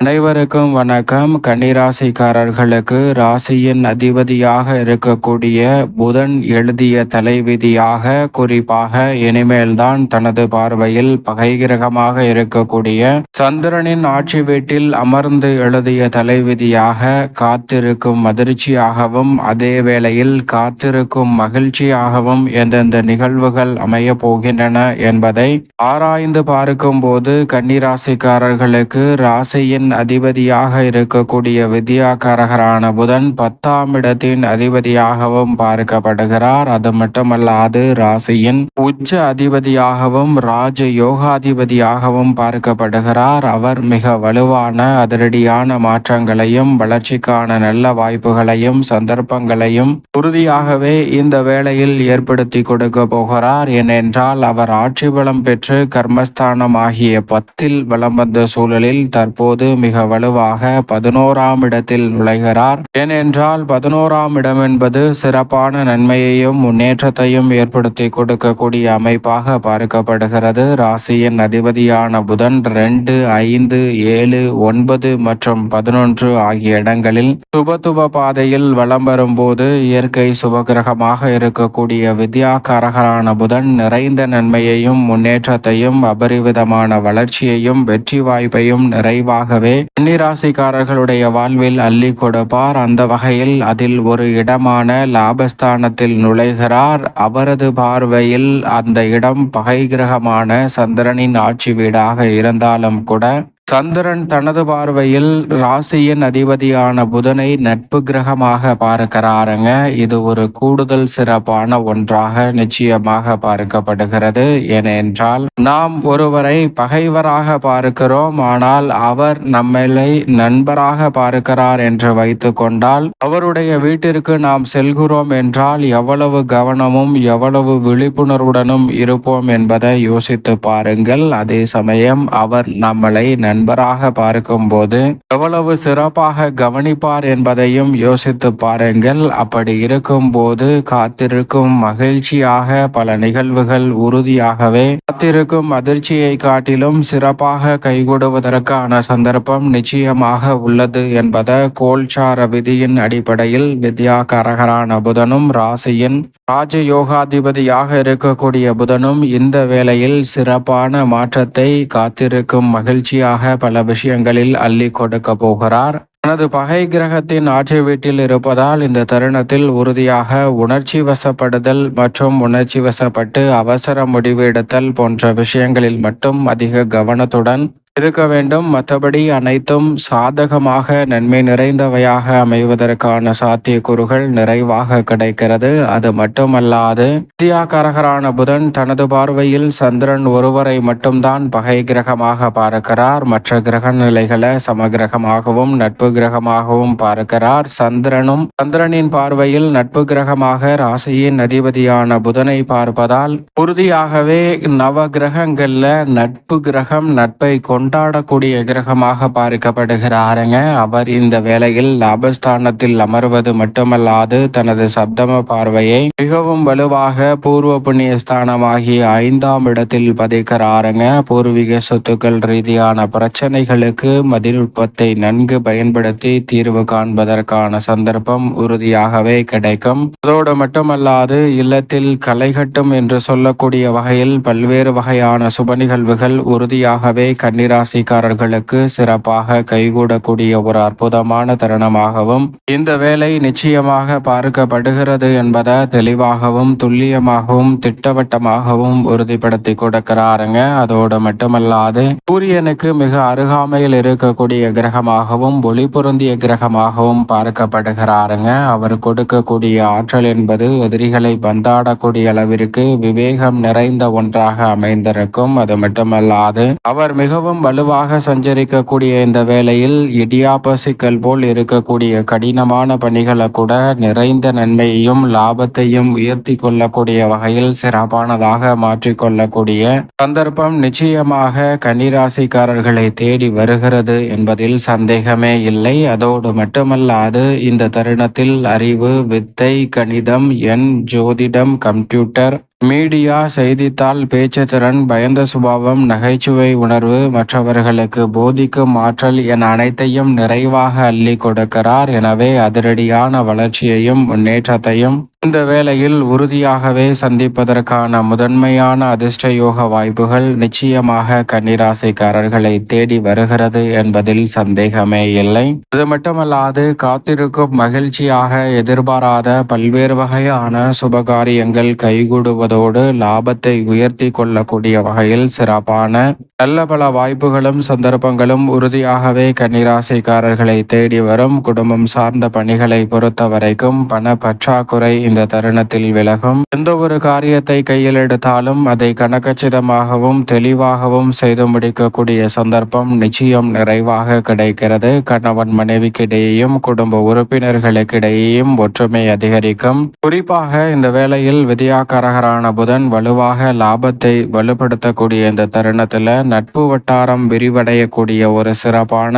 அனைவருக்கும் வணக்கம். கன்னிராசிக்காரர்களுக்கு ராசியின் அதிபதியாக இருக்கக்கூடிய புதன் எழுதிய தலைவிதியாக குறிப்பாக இனிமேல்தான் தனது பார்வையில் பகை கிரகமாக இருக்கக்கூடிய சந்திரனின் ஆட்சி வீட்டில் அமர்ந்து எழுதிய தலைவிதியாக காத்திருக்கும் அதிர்ச்சியாகவும் அதே வேளையில் காத்திருக்கும் மகிழ்ச்சியாகவும் எந்தெந்த நிகழ்வுகள் அமைய போகின்றன என்பதை ஆராய்ந்து பார்க்கும் போது கன்னிராசிக்காரர்களுக்கு ராசியின் அதிபதியாக இருக்கக்கூடிய வித்யாகரகரான புதன் பத்தாம் இடத்தின் அதிபதியாகவும் பார்க்கப்படுகிறார். அது மட்டுமல்லாது ராசியின் உச்ச அதிபதியாகவும் ராஜ யோகாதிபதியாகவும் பார்க்கப்படுகிறார். அவர் மிக வலுவான அதிரடியான மாற்றங்களையும் வளர்ச்சிக்கான நல்ல வாய்ப்புகளையும் சந்தர்ப்பங்களையும் உறுதியாகவே இந்த வேளையில் ஏற்படுத்தி கொடுக்க போகிறார். ஏனென்றால் அவர் ஆட்சி பலம் பெற்று கர்மஸ்தானம் ஆகிய பத்தில் வலம் வந்த சூழலில் தற்போது மிக வலுவாக பதினோராம் இடத்தில் நுழைகிறார். ஏனென்றால் பதினோராம் இடம் என்பது சிறப்பான நன்மையையும் முன்னேற்றத்தையும் ஏற்படுத்தி கொடுக்கக்கூடிய அமைப்பாக பார்க்கப்படுகிறது. ராசியின் அதிபதியான புதன் ரெண்டு ஐந்து ஏழு ஒன்பது மற்றும் பதினொன்று ஆகிய இடங்களில் சுபத்துப பாதையில் வலம் வரும்போது இயற்கை சுபகிரகமாக இருக்கக்கூடிய வித்யாகாரகரான புதன் நிறைந்த நன்மையையும் முன்னேற்றத்தையும் அபரிவிதமான வளர்ச்சியையும் வெற்றி வாய்ப்பையும் நிறைவாகவே கன்னிராசிக்காரர்களுடைய வாழ்வில் அள்ளி கொடுப்பார். அந்த வகையில் அதில் ஒரு இடமான லாபஸ்தானத்தில் நுழைகிறார். அவரது பார்வையில் அந்த இடம் பகை கிரகமான சந்திரனின் ஆட்சி வீடாக இருந்தாலும் கூட சந்திரன் தனது பார்வையில் ராசியின் அதிபதியான புதனை நட்பு கிரகமாக பார்க்கிறாருங்க. இது ஒரு கூடுதல் சிறப்பான ஒன்றாக நிச்சயமாக பார்க்கப்படுகிறது. ஏனென்றால் நாம் ஒருவரை பகைவராக பார்க்கிறோம். ஆனால் அவர் நம்மளை நண்பராக பார்க்கிறார் என்று வைத்து கொண்டால் அவருடைய வீட்டிற்கு நாம் செல்கிறோம் என்றால் எவ்வளவு கவனமும் எவ்வளவு விழிப்புணர்வுடனும் இருப்போம் என்பதை யோசித்து பாருங்கள். அதே சமயம் அவர் நம்மளை நன் நண்பராக பார்க்கும்போது எவ்வளவு சிறப்பாக கவனிப்பார் என்பதையும் யோசித்து பாருங்கள். அப்படி இருக்கும்போது காத்திருக்கும் மகிழ்ச்சியாக பல நிகழ்வுகள் உறுதியாகவே காத்திருக்கும் அதிர்ச்சியை காட்டிலும் சிறப்பாக கைகூடுவதற்கான சந்தர்ப்பம் நிச்சயமாக உள்ளது என்பதை கோல்சார விதியின் அடிப்படையில் வித்யா கரகரான புதனும் ராசியின் ராஜயோகாதிபதியாக இருக்கக்கூடிய புதனும் இந்த வேளையில் சிறப்பான மாற்றத்தை காத்திருக்கும் மகிழ்ச்சியாக பல விஷயங்களில் அள்ளி கொடுக்க போகிறார். தனது பகை கிரகத்தின் ஆட்சி வீட்டில் இருப்பதால் இந்த தருணத்தில் உறுதியாக உணர்ச்சி வசப்படுதல் மற்றும் உணர்ச்சி வசப்பட்டு அவசர முடிவு எடுத்தல் போன்ற விஷயங்களில் மட்டும் அதிக கவனத்துடன் இருக்க வேண்டும். மற்றபடி அனைத்தும் சாதகமாக நன்மை நிறைந்தவையாக அமைவதற்கான சாத்தியக்கூறுகள் நிறைவாக கிடைக்கிறது. அது மட்டுமல்லாது வித்தியாகரகரான புதன் தனது பார்வையில் சந்திரன் ஒருவரை மட்டும்தான் பகை கிரகமாக பார்க்கிறார். மற்ற கிரக நிலைகளை சமகிரகமாகவும் நட்பு கிரகமாகவும் பார்க்கிறார். சந்திரனும் சந்திரனின் பார்வையில் நட்பு கிரகமாக ராசியின் அதிபதியான புதனை பார்ப்பதால் உறுதியாகவே நவ கிரகங்கள்ல நட்பு கிரகம் நட்பை கொண்டு கொண்டாடக்கூடிய கிரகமாக பார்க்கப்படுகிறாருங்க. அவர் இந்த வேளையில் லாபஸ்தானத்தில் அமர்வது மட்டுமல்லாது தனது சப்தம பார்வையை மிகவும் வலுவாக பூர்வ புண்ணிய ஸ்தானமாகிய ஐந்தாம் இடத்தில் பதிக்கிறாருங்க. பூர்வீக சொத்துக்கள் ரீதியான பிரச்சனைகளுக்கு மதிநுட்பத்தை நன்கு பயன்படுத்தி தீர்வு காண்பதற்கான சந்தர்ப்பம் உறுதியாகவே கிடைக்கும். அதோடு மட்டுமல்லாது இல்லத்தில் களைகட்டும் என்று சொல்லக்கூடிய வகையில் பல்வேறு வகையான சுப நிகழ்வுகள் உறுதியாகவே கண்ணீரா ராசிக்காரர்களுக்கு சிறப்பாக கைகூடக்கூடிய ஒரு அற்புதமான தருணமாகவும் இந்த வேலை நிச்சயமாக பார்க்கப்படுகிறது என்பதை தெளிவாகவும் துல்லியமாகவும் திட்டவட்டமாகவும் உறுதிப்படுத்தி கொடுக்கிறாருங்க. அதோடு மட்டுமல்லாது சூரியனுக்கு மிக அருகாமையில் இருக்கக்கூடிய கிரகமாகவும் ஒளி பொருந்திய கிரகமாகவும் பார்க்கப்படுகிறாருங்க. அவர் கொடுக்கக்கூடிய ஆற்றல் என்பது எதிரிகளை பந்தாடக்கூடிய அளவிற்கு விவேகம் நிறைந்த ஒன்றாக அமைந்திருக்கும். அது மட்டுமல்லாது அவர் மிகவும் வலுவாக சஞ்சரிக்கக்கூடிய இந்த வேளையில் இடியாப்ப சிக்கல் போல் இருக்கக்கூடிய கடினமான பணிகளை கூட நிறைந்த நன்மையையும் லாபத்தையும் உயர்த்தி கொள்ளக்கூடிய வகையில் சிறப்பானதாக மாற்றிக்கொள்ளக்கூடிய சந்தர்ப்பம் நிச்சயமாக கன்னிராசிக்காரர்களை தேடி வருகிறது என்பதில் சந்தேகமே இல்லை. அதோடு மட்டுமல்லாது இந்த தருணத்தில் அறிவு வித்தை கணிதம் எண் ஜோதிடம் கம்ப்யூட்டர் மீடியா செய்தித்தாள் பேச்சுத்திறன் பயந்த சுபாவம் நகைச்சுவை உணர்வு மற்றவர்களுக்கு போதிக்கும் ஆற்றல் என அனைத்தையும் நிறைவாக அள்ளி கொடுக்கிறார். எனவே அதிரடியான வளர்ச்சியையும் முன்னேற்றத்தையும் இந்த வேளையில் உறுதியாகவே சந்திப்பதற்கான முதன்மையான அதிர்ஷ்ட யோக வாய்ப்புகள் நிச்சயமாக கன்னிராசிக்காரர்களை தேடி வருகிறது என்பதில் சந்தேகமே இல்லை. அது மட்டுமல்லாது காத்திருக்கும் மகிழ்ச்சியாக எதிர்பாராத பல்வேறு வகையான சுபகாரியங்கள் கைகூடுவதோடு லாபத்தை உயர்த்தி கொள்ளக்கூடிய வகையில் சிறப்பான நல்ல பல வாய்ப்புகளும் சந்தர்ப்பங்களும் உறுதியாகவே கன்னிராசிக்காரர்களை தேடி வரும் குடும்பம் சார்ந்த பணிகளை பொறுத்த வரைக்கும் பண பற்றாக்குறை இந்த தருணத்தில் விலகும். எந்த ஒரு காரியத்தை கையில் எடுத்தாலும் அதை கணக்கச்சிதமாகவும் தெளிவாகவும் செய்து முடிக்கக்கூடிய சந்தர்ப்பம் நிச்சயம் நிறைவாக கிடைக்கிறது. கணவன் மனைவிக்கிடையேயும் குடும்ப உறுப்பினர்களுக்கிடையேயும் ஒற்றுமை அதிகரிக்கும். குறிப்பாக இந்த வேளையில் விதியாக்கரகரான புதன் வலுவாக லாபத்தை வலுப்படுத்தக்கூடிய இந்த தருணத்தில் நட்பு வட்டாரம் விரிவடையக்கூடிய ஒரு சிறப்பான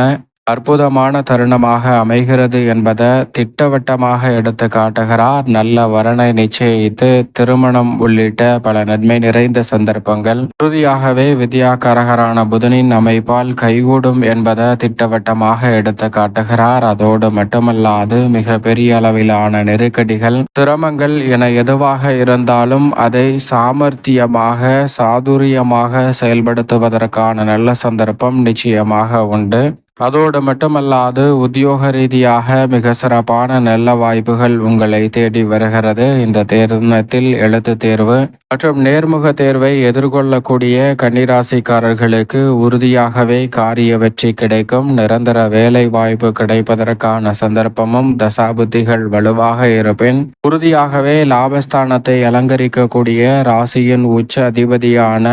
அற்புதமான தருணமாக அமைகிறது என்பதை திட்டவட்டமாக எடுத்து காட்டுகிறார். நல்ல வரனை நிச்சயித்து திருமணம் உள்ளிட்ட பல நன்மை நிறைந்த சந்தர்ப்பங்கள். உறுதியாகவே வித்யாகரகரான புதனின் அமைப்பால் கைகூடும் என்பதை திட்டவட்டமாக எடுத்து காட்டுகிறார். அதோடு மட்டுமல்லாது மிக பெரிய அளவிலான நெருக்கடிகள் சிரமங்கள் என எதுவாக இருந்தாலும் அதை சாமர்த்தியமாக சாதுரியமாக செயல்படுத்துவதற்கான நல்ல சந்தர்ப்பம் நிச்சயமாக உண்டு. அதோடு மட்டுமல்லாது உத்தியோக ரீதியாக மிக சிறப்பான நல்ல வாய்ப்புகள் உங்களை தேடி வருகிறது. இந்த தேர்தத்தில் எழுத்து தேர்வு மற்றும் நேர்முக தேர்வை எதிர்கொள்ளக்கூடிய கன்னிராசிக்காரர்களுக்கு உறுதியாகவே காரிய வெற்றி கிடைக்கும். நிரந்தர வேலை வாய்ப்பு கிடைப்பதற்கான சந்தர்ப்பமும் தசாபுத்திகள் வலுவாக இருப்பின் உறுதியாகவே லாபஸ்தானத்தை அலங்கரிக்கக்கூடிய ராசியின் உச்ச அதிபதியான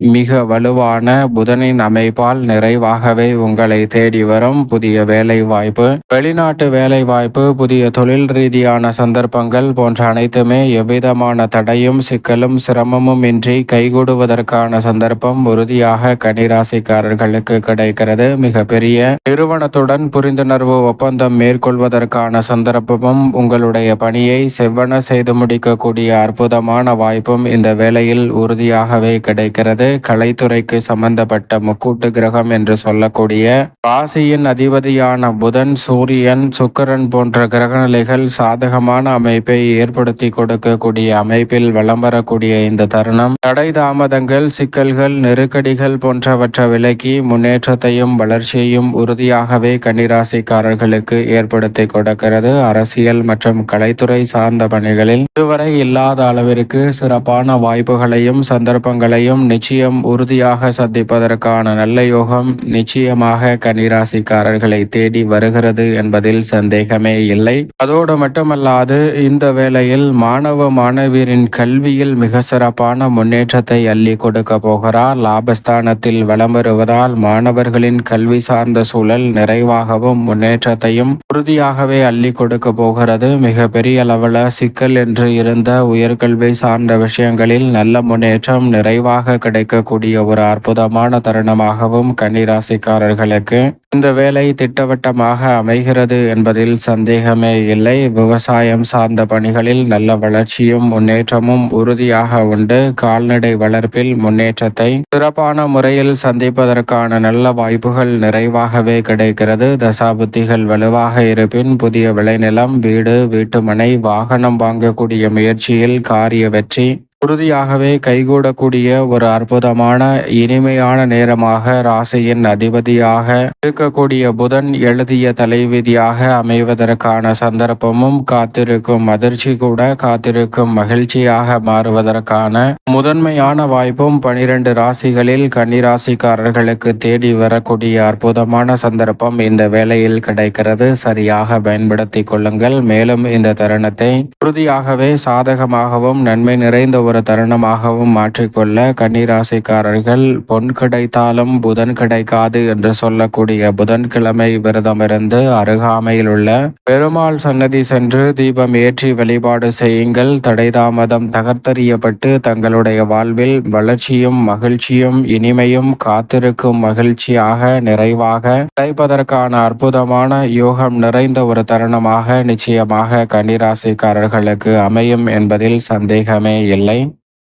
மிக வலுவான புதனின் அமைப்பால் நிறைவாகவே உங்களை தேடி வரும் புதிய வேலை வாய்ப்பு வெளிநாட்டு வேலை வாய்ப்பு புதிய தொழில் ரீதியான சந்தர்ப்பங்கள் போன்ற அனைத்துமே எவ்விதமான தடையும் சிக்கலும் சிரமமும் இன்றி கைகூடுவதற்கான சந்தர்ப்பம் உறுதியாக கனிராசிக்காரர்களுக்கு கிடைக்கிறது. மிக பெரிய நிறுவனத்துடன் புரிந்துணர்வு ஒப்பந்தம் மேற்கொள்வதற்கான சந்தர்ப்பமும் உங்களுடைய பணியை செவ்வன செய்து முடிக்கக்கூடிய அற்புதமான வாய்ப்பும் இந்த வேளையில் உறுதியாகவே கிடைக்கிறது. கலைத்துறைக்கு சம்பந்தப்பட்ட முக்கூட்டு கிரகம் என்று சொல்லக்கூடிய ராசியின் அதிபதியான புதன் சூரியன் சுக்கரன் போன்ற கிரகநிலைகள் சாதகமான அமைப்பை ஏற்படுத்தி கொடுக்கக்கூடிய அமைப்பில் வளம் வரக்கூடிய இந்த தருணம். தடை தாமதங்கள் சிக்கல்கள் நெருக்கடிகள் போன்றவற்றை விலக்கி முன்னேற்றத்தையும் வளர்ச்சியையும் உறுதியாகவே கன்னிராசிக்காரர்களுக்கு ஏற்படுத்தி கொடுக்கிறது. அரசியல் மற்றும் கலைத்துறை சார்ந்த பணிகளில் இதுவரை இல்லாத அளவிற்கு சிறப்பான வாய்ப்புகளையும் சந்தர்ப்பங்களையும் நிச்சயம் உறுதியாக சந்திப்பதற்கான நல்ல யோகம் நிச்சயமாக கன்னிராசிக்காரர்களை தேடி வருகிறது என்பதில் சந்தேகமே இல்லை. அதோடு மட்டுமல்லாது இந்த வேளையில் மாணவ மாணவியரின் கல்வியில் மிக சிறப்பான முன்னேற்றத்தை அள்ளி கொடுக்க போகிறார். லாபஸ்தானத்தில் வலம் வருவதால் மாணவர்களின் கல்வி சார்ந்த சூழல் நிறைவாகவும் முன்னேற்றத்தையும் உறுதியாகவே அள்ளி கொடுக்க போகிறது. மிக பெரிய அளவில் சிக்கல் என்று இருந்த உயர்கல்வி சார்ந்த விஷயங்களில் நல்ல முன்னேற்றம் நிறைவாக கிடைக்கக்கூடிய ஒரு அற்புதமான தருணமாகவும் கன்னிராசிக்காரர்களுக்கு இந்த வேலை திட்டவட்டமாக அமைகிறது என்பதில் சந்தேகமே இல்லை. விவசாயம் சார்ந்த பணிகளில் நல்ல வளர்ச்சியும் முன்னேற்றமும் உறுதியாக உண்டு. கால்நடை வளர்ப்பில் முன்னேற்றத்தை சிறப்பான முறையில் சந்திப்பதற்கான நல்ல வாய்ப்புகள் நிறைவாகவே கிடைக்கிறது. தசாபுத்திகள் வலுவாக இருப்பின் புதிய விளைநிலம் வீடு வீட்டுமனை வாகனம் வாங்கக்கூடிய முயற்சியில் காரிய வெற்றி உறுதியாகவே கைகூடக்கூடிய ஒரு அற்புதமான இனிமையான நேரமாக ராசியின் அதிபதியாக இருக்கக்கூடிய புதன் எழுதிய தலைவிதியாக அமைவதற்கான சந்தர்ப்பமும் காத்திருக்கும் அதிர்ச்சி கூட காத்திருக்கும் மகிழ்ச்சியாக மாறுவதற்கான முதன்மையான வாய்ப்பும் பனிரெண்டு ராசிகளில் கன்னிராசிக்காரர்களுக்கு தேடி வரக்கூடிய அற்புதமான சந்தர்ப்பம் இந்த வேளையில் கிடைக்கிறது. சரியாக பயன்படுத்திக் கொள்ளுங்கள். மேலும் இந்த தருணத்தை உறுதியாகவே சாதகமாகவும் நன்மை நிறைந்த ஒரு தருணமாகவும் மாற்றிக்கொள்ள கன்னிராசிக்காரர்கள் பொன் கிடைத்தாலும் புதன் கிடைக்காது என்று சொல்லக்கூடிய புதன்கிழமை விரதமிருந்து அருகாமையில் உள்ள பெருமாள் சன்னதி சென்று தீபம் ஏற்றி வழிபாடு செய்யுங்கள். தடைதாமதம் தகர்த்தறியப்பட்டு தங்களுடைய வாழ்வில் வளர்ச்சியும் மகிழ்ச்சியும் இனிமையும் காத்திருக்கும் மகிழ்ச்சியாக நிறைவாக கிடைப்பதற்கான அற்புதமான யோகம் நிறைந்த ஒரு தருணமாக நிச்சயமாக கன்னிராசிக்காரர்களுக்கு அமையும் என்பதில் சந்தேகமே இல்லை.